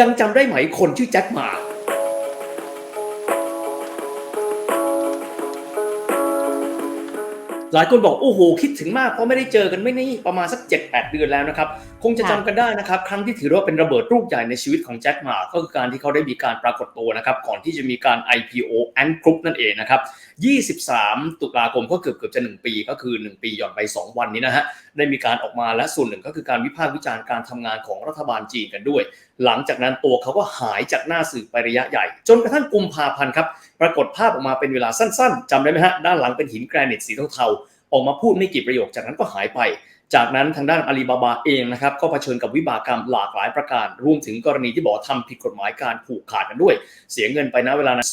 ยังจำได้ไหมคนชื่อแจ็คหมา หลายคนบอกโอ้โหคิดถึงมากเพราะไม่ได้เจอกันไม่นี่ประมาณสัก 7-8 เดือนแล้วนะครับ คงจะจำกันได้นะครับ ครั้งที่ถือว่าเป็นระเบิดลูกใหญ่ในชีวิตของแจ็คหมาก็คือการที่เขาได้มีการปรากฏตัวนะครับ ก่อนที่จะมีการ IPO Ant Group นั่นเองนะครับ 23 ตุลาคมก็เกือบเกือบจะ 1 ปีก็คือ 1 ปีหย่อนไป 2 วันนี้นะฮะได้มีการออกมาและส่วนหนึ่งก็คือการวิพากษ์วิจารณ์การทำงานของรัฐบาลจีนกันด้วย หลังจากนั้นตัวเขาก็หายจากหน้าสื่อไประยะใหญ่ จนกระทั่งกุมภาพันธ์ครับปรากฏภาพออกมาเป็นเวลาสั้น ๆจำได้ไหมฮะด้านหลังเป็นหินแกรนิตสีเทาๆออกมาพูดไม่กี่ประโยคจากนั้นก็หายไป จากนั้นทางด้านอาลีบาบาเองนะครับก็เผชิญกับวิบากกรรมหลากหลายประการ รวมถึงกรณีที่บอกทำทำผิดกฎหมายการผูกขาดกันด้วย เสียเงินไปนะเวลานะ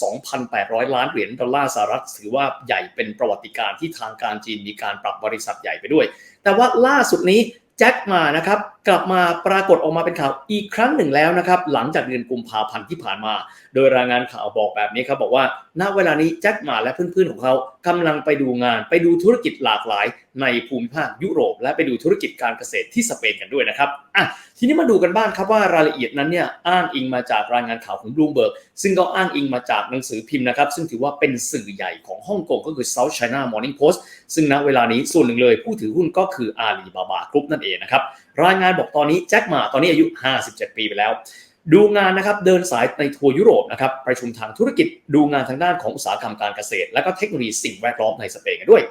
2,800 ล้านเหรียญดอลลาร์สหรัฐถือว่าใหญ่เป็นประวัติการณ์ที่ทางการจีนมีการปรับบริษัทใหญ่ไปด้วย แต่ว่าล่าสุดนี้แจ็คมานะครับ กลับมาปรากฏออกมาเป็นข่าวอีกครั้งหนึ่งแล้วนะครับ หลังจากเดือนกุมภาพันธ์ที่ผ่านมา โดยรายงานข่าวบอกแบบนี้ครับบอกว่าณเวลานี้แจ็คหมาและเพื่อนๆของเขากำลังไปดูงาน ไปดูธุรกิจหลากหลาย ในภูมิภาคยุโรป และไปดูธุรกิจการเกษตรที่สเปนกันด้วยนะครับอะทีนี้มาดูกันบ้างครับว่ารายละเอียดนั้นเนี่ยอ้างอิงมาจากรายงานข่าวของบลูเบิร์กซึ่งก็อ้างอิงมาจากหนังสือพิมพ์นะครับซึ่งถือว่าเป็นสื่อใหญ่ของฮ่องกงก็คือ South China Morning Post ซึ่งณเวลานี้ส่วนหนึ่งเลยผู้ถือหุ้นก็คืออาลีบาบากรุ๊ปนั่นเองนะครับ รายงานบอกตอนนี้แจ็คหมาตอนนี้อายุ 57 ปีไปแล้ว ดูงานนะครับเดินสายในทัวร์ยุโรปนะครับประชุมทางธุรกิจดูงานทางด้านของอุตสาหกรรมการเกษตร และก็เทคโนโลยีสิ่งแวดล้อมในสเปนกันด้วย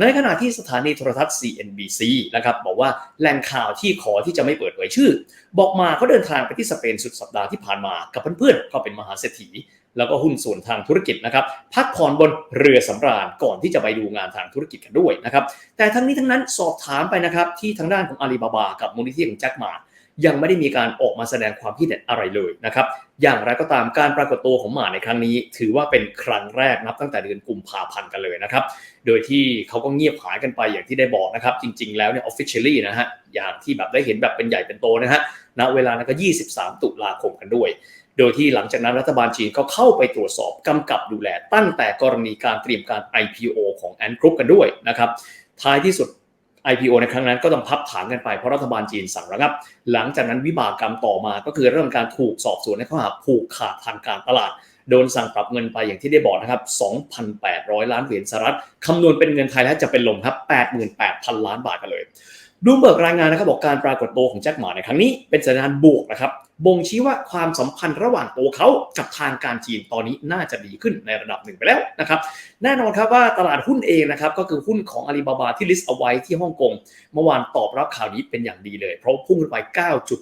ในขณะที่สถานีโทรทัศน์ CNBC นะครับบอกว่าแหล่งข่าวที่ขอที่จะไม่เปิดเผยชื่อ บอกมาเขาเดินทางไปที่สเปนสุดสัปดาห์ที่ผ่านมากับเพื่อนๆก็เป็นมหาเศรษฐีแล้วก็หุ้นส่วนทางธุรกิจนะครับพักผ่อนบนเรือสำราญก่อนที่จะไปดูงานทางธุรกิจกันด้วยนะครับแต่ทั้งนี้ทั้งนั้นสอบถามไปนะครับที่ทางด้านของอาลีบาบากับมูลนิธิของแจ็คหมา ยังไม่ได้มีการออกมาแสดงความคิดเห็นอะไรเลยนะครับ อย่างไรก็ตามการปรากฏตัวของหมาในครั้งนี้ ถือว่าเป็นครั้งแรกนับตั้งแต่เดือนกุมภาพันธ์กันเลยนะครับ โดยที่เขาก็เงียบหายกันไปอย่างที่ได้บอกนะครับ จริง ๆ แล้วเนี่ย officially นะฮะ อย่างที่แบบได้เห็นแบบเป็นใหญ่เป็นโตนะฮะ ณ เวลานั้นก็ 23 ตุลาคมกันด้วย โดยที่หลังจากนั้นรัฐบาลจีนก็เข้าไปตรวจสอบกำกับดูแลตั้งแต่กรณีการเตรียมการ IPO ของ Ant Group กันด้วยนะครับ ท้ายที่สุด IPO ในครั้งนั้นก็ต้องพับฐานกันไปเพราะรัฐบาลจีนสั่งระงับ หลังจากนั้นวิบากกรรมต่อมาก็คือเริ่มการถูกสอบสวนในข้อหาผูกขาดทางการตลาด โดนสั่งปรับเงินไปอย่างที่ได้บอกนะครับ 2,800 ล้านเหรียญสหรัฐคำนวณเป็นเงินไทยแล้วจะเป็นลมครับ 88,000 ล้านบาทกันเลย บลูเบิร์กรายงานนะครับบอกการปรากฏตัวของแจ็คหมาในครั้งนี้เป็นสัญญาณบวกนะครับบ่งชี้ว่าความสัมพันธ์ระหว่างตัวเขากับทางการจีนตอนนี้น่าจะดีขึ้นในระดับหนึ่งไปแล้วนะครับแน่นอนครับว่าตลาดหุ้นเองนะครับก็คือหุ้นของอาลีบาบาที่ลิสต์เอาไว้ที่ฮ่องกงเมื่อวานตอบรับข่าวนี้เป็นอย่างดีเลย เพราะพุ่งขึ้นไป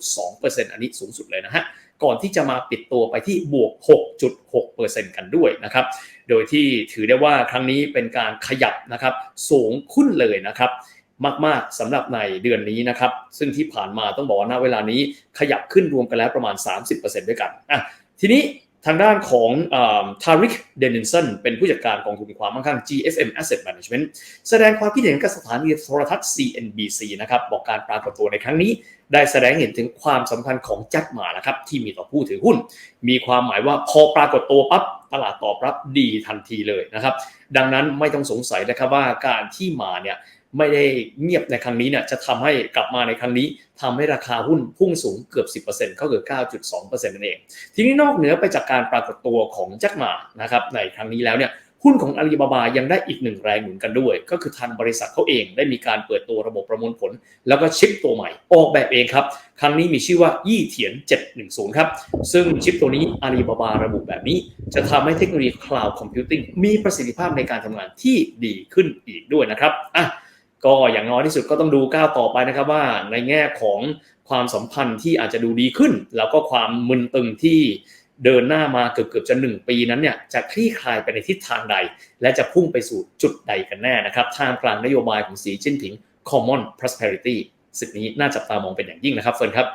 9.2%อันนี้สูงสุดเลยนะฮะก่อนที่จะมาปิดตัวไปที่บวก 6.6%กันด้วยนะครับ โดยที่ถือได้ว่าครั้งนี้เป็นการขยับนะครับสูงขึ้นเลยนะครับ มาก ๆสำหรับในเดือนนี้นะครับ ซึ่งที่ผ่านมาต้องบอกว่าณเวลานี้ขยับขึ้นรวมกันแล้วประมาณ 30%ด้วยกันอะทีนี้ทางด้านของทาริกเดนินสันเป็นผู้จัดการกองทุนความมั่งคั่ง GFM Asset Management แสดงความคิดเห็นกับสถานีโทรทัศน์ CNBC นะครับบอกการปรากฏตัวในครั้งนี้ ได้แสดงเห็นถึงความสำคัญของแจ็คหมานะครับที่มีต่อผู้ถือหุ้น มีความหมายว่าพอปรากฏตัวปั๊บตลาดตอบรับดีทันทีเลยนะครับ ดังนั้นไม่ต้องสงสัยนะครับว่าการที่มาเนี่ย ไม่ได้เงียบในครั้งนี้เนี่ยจะทำให้กลับมาในครั้งนี้ทำให้ราคาหุ้นพุ่งสูงเกือบ 10%ก็คือ 9.2%นั่นเอง ทีนี้นอกเหนือไปจากการปรากฏตัวของแจ็คหมานะครับในครั้งนี้แล้วเนี่ยหุ้นของอาลีบาบายังได้อีกหนึ่งแรงหนุนกันด้วย ก็คือทางบริษัทเขาเองได้มีการเปิดตัวระบบประมวลผล แล้วก็ชิปตัวใหม่ ออกแบบเองครับ ครั้งนี้มีชื่อว่ายี่เถียน 710 ครับ ซึ่งชิปตัวนี้อาลีบาบาระบุแบบนี้ จะทำให้เทคโนโลยี Cloud Computing มีประสิทธิภาพในการทำงานที่ดีขึ้นอีกด้วยนะครับอะ ก็อย่างน้อยที่สุดก็ต้องดูก้าวต่อไปนะครับว่าในแง่ของความสัมพันธ์ที่อาจจะดูดีขึ้น แล้วก็ความมึนตึงที่เดินหน้ามาเกือบเกือบจะหนึ่งปีนั้นเนี่ยจะคลี่คลายไปในทิศทางใด และจะพุ่งไปสู่จุดใดกันแน่นะครับท่ามกลางนโยบายของสีจิ้นผิง Common Prosperity สิ่งนี้น่าจับตามองเป็นอย่างยิ่งนะครับเฟิร์นครับ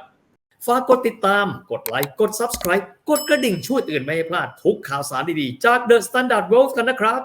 ฝากกดติดตาม กดไลค์ กด Subscribe กดกระดิ่งช่วยเตือนไม่ให้พลาดทุกข่าวสารดีๆ จาก The Standard World กันนะครับ